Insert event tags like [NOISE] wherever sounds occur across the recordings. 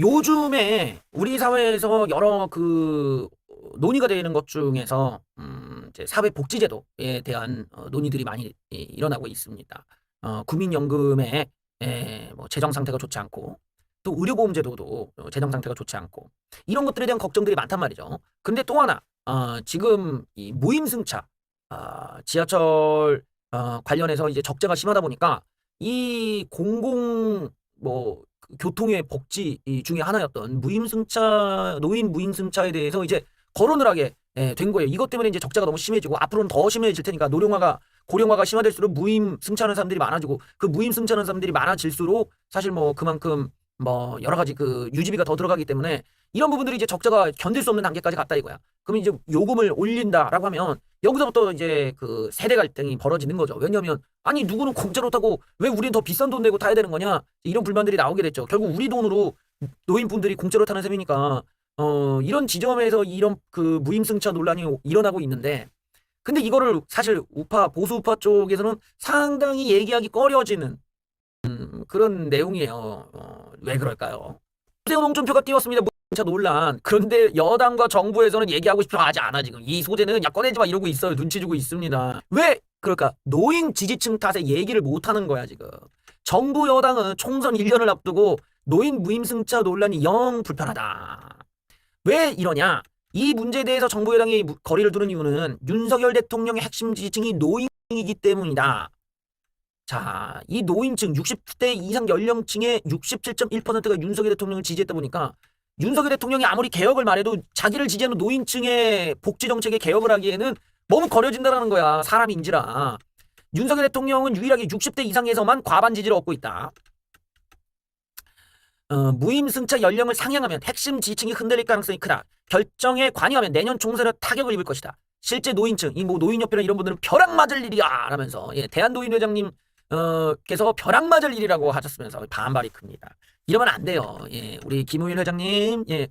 요즘에 우리 사회에서 여러 그 논의가 되는 것 중에서 음 이제 사회복지제도에 대한 어 논의들이 많이 이 일어나고 있습니다. 어 국민연금의 예뭐 재정 상태가 좋지 않고 또 의료보험제도도 어 재정 상태가 좋지 않고 이런 것들에 대한 걱정들이 많단 말이죠. 근데 또 하나 어 지금 이 무임승차 아 지하철 어 관련해서 이제 적자가 심하다 보니까 이 공공 뭐그 교통의 복지 이 중에 하나였던 무임승차 노인 무임승차에 대해서 이제 거론을 하게 예된 거예요. 이것 때문에 이제 적자가 너무 심해지고 앞으로는 더 심해질 테니까 노령화가 고령화가 심화될수록 무임 승차하는 사람들이 많아지고 그 무임 승차하는 사람들이 많아질수록 사실 뭐 그만큼 뭐 여러 가지 그 유지비가 더 들어가기 때문에 이런 부분들이 이제 적자가 견딜 수 없는 단계까지 갔다 이거야. 그러면 이제 요금을 올린다라고 하면 여기서부터 이제 그 세대 갈등이 벌어지는 거죠. 왜냐하면 아니 누구는 공짜로 타고 왜 우리는 더 비싼 돈 내고 타야 되는 거냐 이런 불만들이 나오게 됐죠. 결국 우리 돈으로 노인분들이 공짜로 타는 셈이니까 어 이런 지점에서 이런 그 무임승차 논란이 일어나고 있는데 근데 이거를 사실 우파 보수 우파 쪽에서는 상당히 얘기하기 꺼려지는 음 그런 내용이에요. 어 왜 그럴까요? 세운 홍준표가 띄웠습니다. 무임승차 논란. 그런데 여당과 정부에서는 얘기하고 싶어 하지 않아 지금. 이 소재는 야 꺼내지 마 이러고 있어요. 눈치 주고 있습니다. 왜 그럴까? 노인 지지층 탓에 얘기를 못 하는 거야 지금. 정부 여당은 총선 1년을 앞두고 노인 무임승차 논란이 영 불편하다. 왜 이러냐? 이 문제에 대해서 정부 여당이 무- 거리를 두는 이유는 윤석열 대통령의 핵심 지지층이 노인이기 때문이다. 자, 이 노인층 60대 이상 연령층의 67.1%가 윤석열 대통령을 지지했다 보니까 윤석열 대통령이 아무리 개혁을 말해도 자기를 지지하는 노인층의 복지 정책에 개혁을 하기에는 너무 거려진다라는 거야. 사람인지라. 윤석열 대통령은 유일하게 60대 이상에서만 과반 지지를 얻고 있다. 어, 무임승차 연령을 상향하면 핵심 지지층이 흔들릴 가능성이 크다. 결정에 관여하면 내년 총선에 타격을 입을 것이다. 실제 노인층, 이 뭐 노인협회나 이런 분들은 벼락 맞을 일이야 라면서 예, 대한노인 회장님 어, 께서 벼락 맞을 일이라고 하셨으면서 반발이 큽니다. 이러면 안 돼요. 예, 우리 김우일 회장님, 예,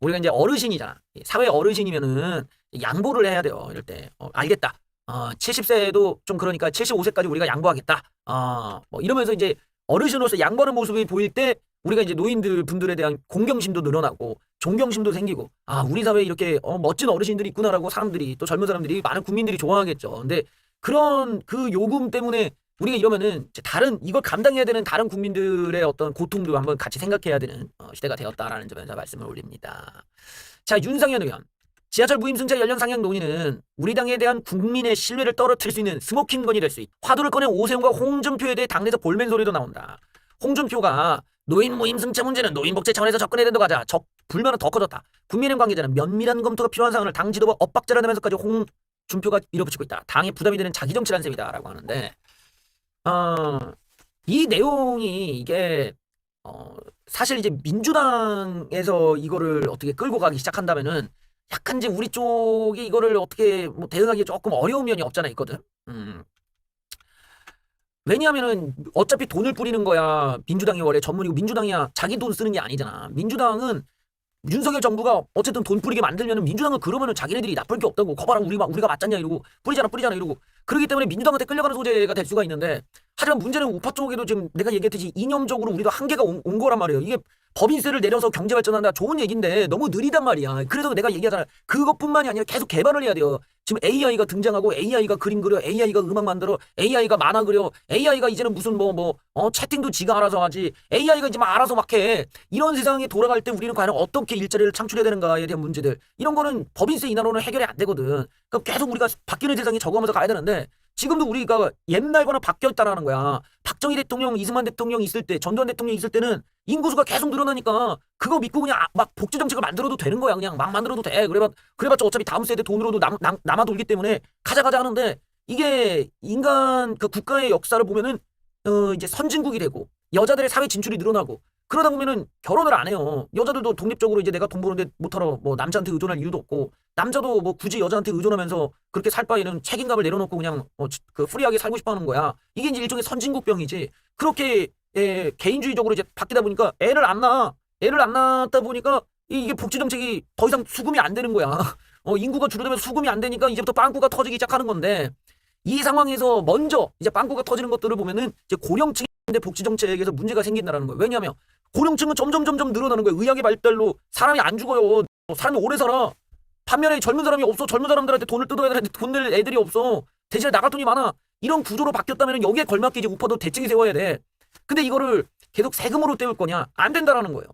우리가 이제 어르신이잖아. 예, 사회 어르신이면은 양보를 해야 돼요. 이럴 때 어, 알겠다. 어, 70세도 좀 그러니까 75세까지 우리가 양보하겠다. 어, 뭐 이러면서 이제 어르신으로서 양보하는 모습이 보일 때 우리가 이제 노인들 분들에 대한 공경심도 늘어나고 존경심도 생기고 아 우리 사회에 이렇게 어, 멋진 어르신들이 있구나라고 사람들이 또 젊은 사람들이 많은 국민들이 좋아하겠죠. 근데 그런 그 요금 때문에 우리가 이러면은 다른 이걸 감당해야 되는 다른 국민들의 어떤 고통도 한번 같이 생각해야 되는 어, 시대가 되었다라는 점에서 말씀을 올립니다. 자 윤상현 의원 지하철 무임승차 연령 상향 논의는 우리 당에 대한 국민의 신뢰를 떨어뜨릴 수 있는 스모킹 건이 될 수 있다. 화두를 꺼낸 오세훈과 홍준표에 대해 당내에서 볼멘 소리도 나온다. 홍준표가 노인 무임승차 문제는 노인 복지 차원에서 접근해야 된다고 하자 적 불만은 더 커졌다. 국민의힘 관계자는 면밀한 검토가 필요한 사안을 당 지도부 엇박자라면서까지 홍준표가 밀어붙이고 있다. 당에 부담이 되는 자기 정치란 셈이다라고 하는데 어, 이 내용이 이게 어, 사실 이제 민주당에서 이거를 어떻게 끌고 가기 시작한다면은 약간 이제 우리 쪽이 이거를 어떻게 뭐 대응하기 조금 어려운 면이 없잖아 있거든. 음. 왜냐하면은 어차피 돈을 뿌리는 거야 민주당이 원래 전문이고 민주당이야 자기 돈 쓰는 게 아니잖아. 민주당은 윤석열 정부가 어쨌든 돈 뿌리게 만들면은 민주당은 그러면은 자기네들이 나쁠 게 없다고 거봐라 우리 막 우리가 맞잖냐 이러고 뿌리잖아 뿌리잖아 이러고 그렇기 때문에 민주당한테 끌려가는 소재가 될 수가 있는데 하지만 문제는 우파 쪽에도 지금 내가 얘기했듯이 이념적으로 우리도 한계가 온, 온 거란 말이에요. 이게 법인세를 내려서 경제 발전한다 좋은 얘기인데 너무 느리단 말이야. 그래서 내가 얘기하잖아. 그것뿐만이 아니라 계속 개발을 해야 돼요. 지금 AI가 등장하고 AI가 그림 그려, AI가 음악 만들어, AI가 만화 그려, AI가 이제는 무슨 뭐 뭐 어 채팅도 지가 알아서 하지. AI가 이제 막 알아서 막 해. 이런 세상에 돌아갈 때 우리는 과연 어떻게 일자리를 창출해야 되는가에 대한 문제들 이런 거는 법인세 인하로는 해결이 안 되거든. 그럼 계속 우리가 바뀌는 세상에 적응하면서 가야 되는데 지금도 우리가 옛날과는 바뀌었다라는 거야. 박정희 대통령, 이승만 대통령 있을 때, 전두환 대통령 있을 때는 인구수가 계속 늘어나니까 그거 믿고 그냥 아- 막 복지 정책을 만들어도 되는 거야. 그냥 막 만들어도 돼. 그래봤 그래봤자 어차피 다음 세대 돈으로도 남, 남, 남아 돌기 때문에 가자 가자 하는데 이게 인간 그 국가의 역사를 보면은 어 이제 선진국이 되고 여자들의 사회 진출이 늘어나고 그러다 보면은 결혼을 안 해요. 여자들도 독립적으로 이제 내가 돈 버는데 못하러 뭐 남자한테 의존할 이유도 없고 남자도 뭐 굳이 여자한테 의존하면서 그렇게 살 바에는 책임감을 내려놓고 그냥 어, 지- 그 프리하게 살고 싶어 하는 거야. 이게 이제 일종의 선진국병이지. 그렇게 예, 개인주의적으로 이제 바뀌다 보니까 애를 안 낳아. 애를 안 낳다 보니까 이- 이게 복지 정책이 더 이상 수금이 안 되는 거야. [LAUGHS] 어, 인구가 줄어들면서 수금이 안 되니까 이제부터 빵꾸가 터지기 시작하는 건데 이 상황에서 먼저 이제 빵꾸가 터지는 것들을 보면은 이제 고령층인데 복지 정책에서 문제가 생긴다라는 거예요. 왜냐하면 고령층은 점점 점점 늘어나는 거예요. 의학의 발달로 사람이 안 죽어요. 사람이 오래 살아. 반면에 젊은 사람이 없어. 젊은 사람들한테 돈을 뜯어야 되는데 돈낼 애들이 없어. 대신에 나갈 돈이 많아. 이런 구조로 바뀌었다면 여기에 걸맞게 이제 우파도 대책이 세워야 돼. 근데 이거를 계속 세금으로 때울 거냐? 안 된다라는 거예요.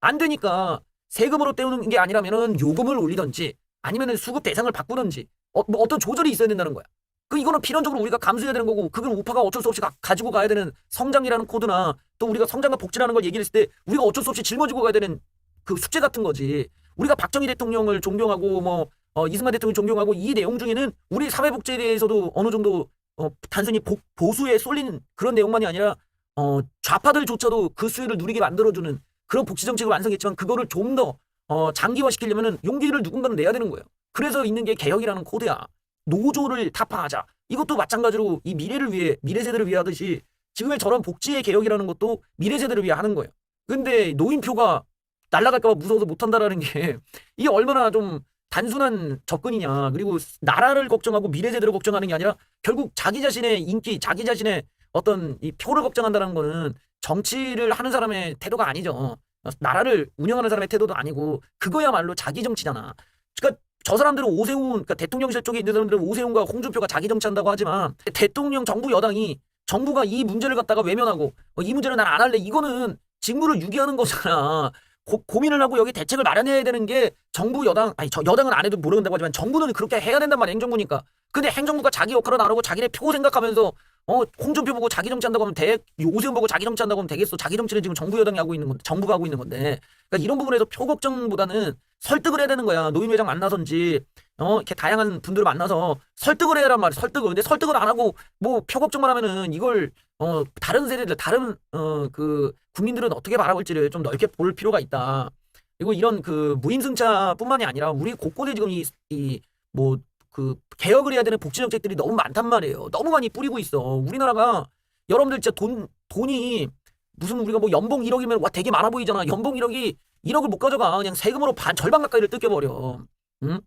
안 되니까 세금으로 때우는 게 아니라면은 요금을 올리든지 아니면은 수급 대상을 바꾸든지 어, 뭐 어떤 조절이 있어야 된다는 거야. 그 이거는 필연적으로 우리가 감수해야 되는 거고 그건 우파가 어쩔 수 없이 가, 가지고 가야 되는 성장이라는 코드나 또 우리가 성장과 복지라는 걸 얘기했을 때 우리가 어쩔 수 없이 짊어지고 가야 되는 그 숙제 같은 거지. 우리가 박정희 대통령을 존경하고 뭐 어, 이승만 대통령 존경하고 이 내용 중에는 우리 사회복지에 대해서도 어느 정도 어, 단순히 복, 보수에 쏠리는 그런 내용만이 아니라 어, 좌파들조차도 그 수혜를 누리게 만들어주는 그런 복지 정책을 완성했지만 그거를 좀더 어, 장기화시키려면은 용기를 누군가는 내야 되는 거예요. 그래서 있는 게 개혁이라는 코드야. 노조를 타파하자. 이것도 마찬가지로 이 미래를 위해 미래 세대를 위해 하듯이 지금의 저런 복지의 개혁이라는 것도 미래 세대를 위해 하는 거예요. 근데 노인표가 날아갈까봐 무서워서 못한다라는 게 [LAUGHS] 이게 얼마나 좀 단순한 접근이냐. 그리고 나라를 걱정하고 미래 세대를 걱정하는 게 아니라 결국 자기 자신의 인기, 자기 자신의 어떤 이 표를 걱정한다는 거는 정치를 하는 사람의 태도가 아니죠. 나라를 운영하는 사람의 태도도 아니고 그거야말로 자기 정치잖아. 그러니까 저 사람들은 오세훈, 그러니까 대통령실 쪽에 있는 사람들은 오세훈과 홍준표가 자기 정치한다고 하지만 대통령 정부 여당이 정부가 이 문제를 갖다가 외면하고 어, 이 문제는 난안 할래. 이거는 직무를 유기하는 거잖아. 고, 고민을 하고 여기 대책을 마련해야 되는 게 정부 여당 아니 저 여당은 안 해도 모른다고 하지만 정부는 그렇게 해야 된단 말이야 행정부니까. 근데 행정부가 자기 역할을 안 하고 자기네 표 생각하면서 어 홍준표 보고 자기 정치 한다고 하면 돼 오세훈 보고 자기 정치 한다고 하면 되겠어. 자기 정치는 지금 정부 여당이 하고 있는 건데 정부가 하고 있는 건데. 그러니까 이런 부분에서 표 걱정보다는 설득을 해야 되는 거야. 노인회장 만나선지. 어 이렇게 다양한 분들을 만나서 설득을 해야란 말이야 설득을. 근데 설득을 안 하고 뭐 표 걱정만 하면은 이걸 어 다른 세대들 다른 어 그 국민들은 어떻게 바라볼지를 좀 넓게 볼 필요가 있다. 그리고 이런 그 무임승차뿐만이 아니라 우리 곳곳에 지금 이 이 뭐 그 개혁을 해야 되는 복지 정책들이 너무 많단 말이에요. 너무 많이 뿌리고 있어. 우리나라가 여러분들 진짜 돈 돈이 무슨 우리가 뭐 연봉 1억이면 와 되게 많아 보이잖아. 연봉 1억이 1억을 못 가져가. 그냥 세금으로 반 절반 가까이를 뜯겨버려. 응?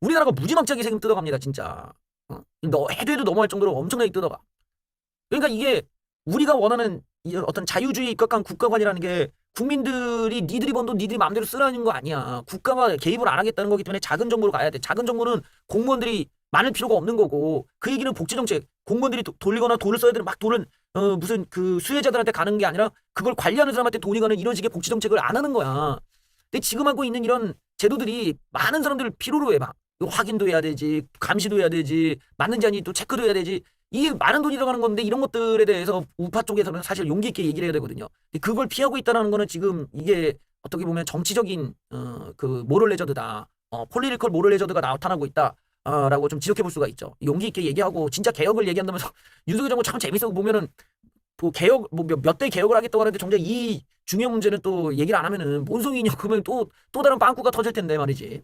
우리나라가 무지막지하게 세금 뜯어갑니다, 진짜. 어? 너 해도 해도 넘어갈 정도로 엄청나게 뜯어가. 그러니까 이게 우리가 원하는 이 어떤 자유주의 입각한 국가관이라는 게 국민들이 니들이 번 돈 니들이 마음대로 쓰라는 거 아니야. 국가가 개입을 안 하겠다는 거기 때문에 작은 정부로 가야 돼. 작은 정부는 공무원들이 많을 필요가 없는 거고 그 얘기는 복지정책 공무원들이 도, 돌리거나 돈을 써야 되는 막 돈은 어, 무슨 그 수혜자들한테 가는 게 아니라 그걸 관리하는 사람한테 돈이 가는 이런 식의 복지정책을 안 하는 거야. 근데 지금 하고 있는 이런 제도들이 많은 사람들을 필요로 해 막. 확인도 해야 되지, 감시도 해야 되지, 맞는지 아닌지 또 체크도 해야 되지. 이게 많은 돈이 들어가는 건데 이런 것들에 대해서 우파 쪽에서는 사실 용기 있게 얘기를 해야 되거든요. 근데 그걸 피하고 있다는 거는 지금 이게 어떻게 보면 정치적인 어, 그 모럴 레저드다. 어, 폴리리컬 모럴 레저드가 나타나고 있다. 어, 라고 좀 지적해 볼 수가 있죠. 용기 있게 얘기하고 진짜 개혁을 얘기한다면서 [LAUGHS] 윤석열 정부 참 재밌어 보면은 뭐 개혁 뭐몇대 개혁을 하겠다고 하는데 정작 이 중요한 문제는 또 얘기를 안 하면은 뭔 소리냐 그러면 또 또 다른 빵꾸가 터질 텐데 말이지.